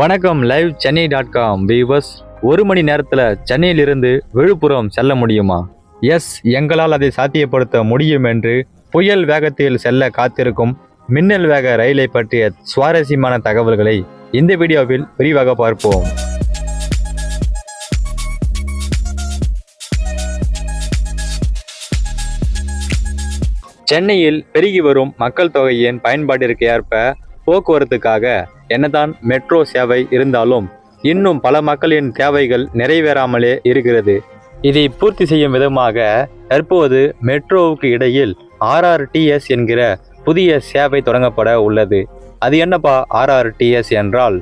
வணக்கம் live Chennai dot com viewers ஒரு மணி நேரத்தில் சென்னையிலிருந்து விழுப்புரம் செல்ல முடியுமா? எஸ் எங்களால் அதை சாத்தியப்படுத்த முடியும் என்று புயல் வேகத்தில் செல்ல காத்திருக்கும் மின்னல் வேக ரயிலை பற்றிய சுவாரஸ்யமான தகவல்களை இந்த வீடியோவில் விரிவாக பார்ப்போம். சென்னையில் பெருகி வரும் மக்கள் தொகையின் பயன்பாட்டிற்கு ஏற்ப போக்குவரத்துக்காக என்னதான் மெட்ரோ சேவை இருந்தாலும் இன்னும் பல மக்களின் தேவைகள் நிறைவேறாமலே இருக்கிறது. இதை பூர்த்தி செய்யும் விதமாக தற்போது மெட்ரோவுக்கு இடையில் ஆர்ஆர்டிஎஸ் என்கிற புதிய சேவை தொடங்கப்பட உள்ளது. அது என்னப்பா ஆர்ஆர்டிஎஸ் என்றால்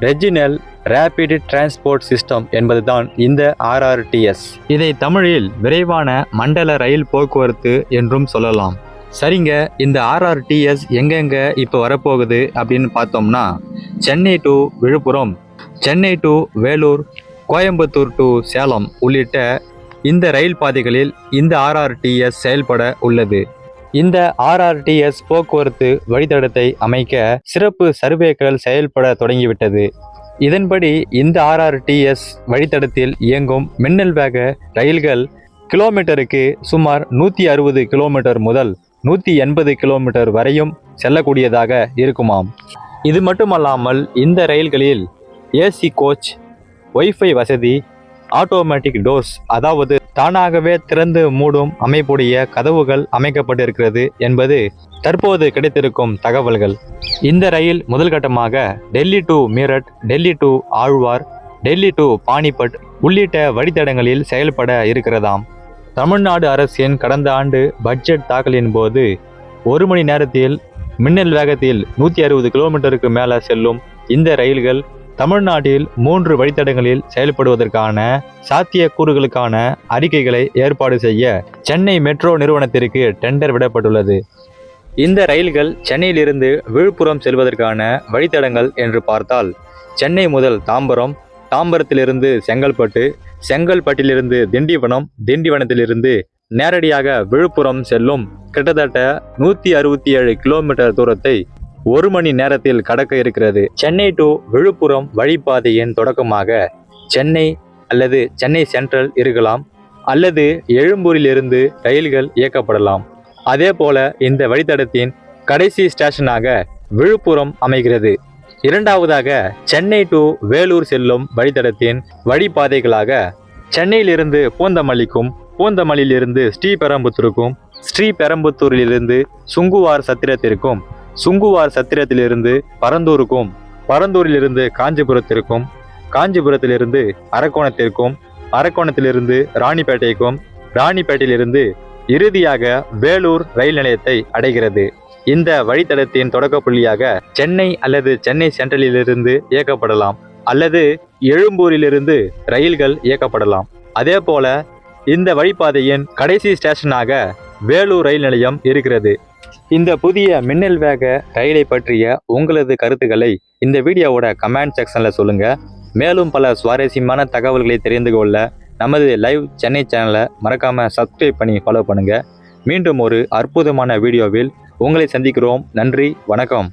ரெஜினல் ரேபிட் டிரான்ஸ்போர்ட் சிஸ்டம் என்பதுதான் இந்த ஆர்ஆர்டிஎஸ் இதை தமிழில் விரைவான மண்டல ரயில் போக்குவரத்து என்றும் சொல்லலாம். சரிங்க இந்த ஆர்ஆர்டிஎஸ் எங்கெங்க இப்போ வரப்போகுது அப்படின்னு பார்த்தோம்னா Chennai to Villupuram Chennai to Vellore Coimbatore to Salem உள்ளிட்ட இந்த ரயில் பாதைகளில் இந்த ஆர்ஆர்டிஎஸ் செயல்பட உள்ளது. இந்த ஆர்ஆர்டிஎஸ் போக்குவரத்து வழித்தடத்தை அமைக்க சிறப்பு சர்வேக்கள் செயல்பட தொடங்கிவிட்டது. இதன்படி இந்த ஆர்ஆர்டிஎஸ் வழித்தடத்தில் இயங்கும் மின்னல் வேக ரயில்கள் கிலோமீட்டருக்கு சுமார் நூற்றி அறுபது கிலோமீட்டர் முதல் நூற்றி எண்பது கிலோமீட்டர் வரையும் செல்லக்கூடியதாக இருக்குமாம். இது மட்டுமல்லாமல் இந்த ரயில்களில் ஏசி கோச் ஒய்ஃபை வசதி ஆட்டோமேட்டிக் டோர்ஸ் அதாவது தானாகவே திறந்து மூடும் அமைப்புடைய கதவுகள் அமைக்கப்பட்டிருக்கிறது என்பது தற்போது கிடைத்திருக்கும் தகவல்கள். இந்த ரயில் முதல் கட்டமாக Delhi to Meerut Delhi to Alwar Delhi to Panipat உள்ளிட்ட வழித்தடங்களில் செயல்பட இருக்கிறதாம். தமிழ்நாடு அரசின் கடந்த ஆண்டு பட்ஜெட் தாக்கலின் போது ஒரு மணி நேரத்தில் மின்னல் வேகத்தில் நூற்றி அறுபது கிலோமீட்டருக்கு மேலே செல்லும் இந்த ரயில்கள் தமிழ்நாட்டில் மூன்று வழித்தடங்களில் செயல்படுவதற்கான சாத்திய கூறுகளுக்கான அறிக்கைகளை ஏற்பாடு செய்ய சென்னை மெட்ரோ நிறுவனத்திற்கு டெண்டர் விடப்பட்டுள்ளது. இந்த ரயில்கள் சென்னையிலிருந்து விழுப்புரம் செல்வதற்கான வழித்தடங்கள் என்று பார்த்தால் சென்னை முதல் தாம்பரம் தாம்பரத்திலிருந்து செங்கல்பட்டு செங்கல்பட்டிலிருந்து திண்டிவனம் திண்டிவனத்திலிருந்து நேரடியாக விழுப்புரம் செல்லும் கிட்டத்தட்ட நூற்றி அறுபத்தி ஏழு கிலோமீட்டர் தூரத்தை ஒரு மணி நேரத்தில் கடக்க இருக்கிறது. சென்னை டு விழுப்புரம் வழிப்பாதையின் தொடக்கமாக சென்னை அல்லது சென்னை சென்ட்ரல் இருக்கலாம் அல்லது எழும்பூரிலிருந்து ரயில்கள் இயக்கப்படலாம். அதே போல இந்த வழித்தடத்தின் கடைசி ஸ்டேஷனாக விழுப்புரம் அமைகிறது. இரண்டாவதாக சென்னை டு வேலூர் செல்லும் வழித்தடத்தின் வழிப்பாதைகளாக சென்னையிலிருந்து பூந்தமல்லிக்கும் பூந்தமல்லியிலிருந்து ஸ்ரீபெரம்புத்தூருக்கும் ஸ்ரீபெரம்புத்தூரிலிருந்து சுங்குவார் சத்திரத்திற்கும் சுங்குவார் சத்திரத்திலிருந்து பரந்தூருக்கும் பரந்தூரிலிருந்து காஞ்சிபுரத்திற்கும் காஞ்சிபுரத்திலிருந்து அரக்கோணத்திற்கும் அரக்கோணத்திலிருந்து ராணிப்பேட்டைக்கும் ராணிப்பேட்டையிலிருந்து இறுதியாக வேலூர் ரயில் நிலையத்தை அடைகிறது. இந்த வழித்தடத்தின் தொடக்க புள்ளியாக சென்னை அல்லது சென்னை சென்ட்ரலிலிருந்து இயக்கப்படலாம் அல்லது எழும்பூரிலிருந்து ரயில்கள் இயக்கப்படலாம். அதே போல இந்த வழிப்பாதையின் கடைசி ஸ்டேஷனாக வேலூர் ரயில் நிலையம் இருக்கிறது. இந்த புதிய மின்னல் வேக ரயிலை பற்றிய உங்களது கருத்துக்களை இந்த வீடியோவோட கமெண்ட் செக்ஷனில் சொல்லுங்கள் மேலும் பல சுவாரஸ்யமான தகவல்களை தெரிந்து கொள்ள நமது லைவ் சென்னை சேனலை மறக்காமல் சப்ஸ்கிரைப் பண்ணி ஃபாலோ பண்ணுங்கள் மீண்டும் ஒரு அற்புதமான வீடியோவில் உங்களை சந்திக்கிறோம். நன்றி வணக்கம்.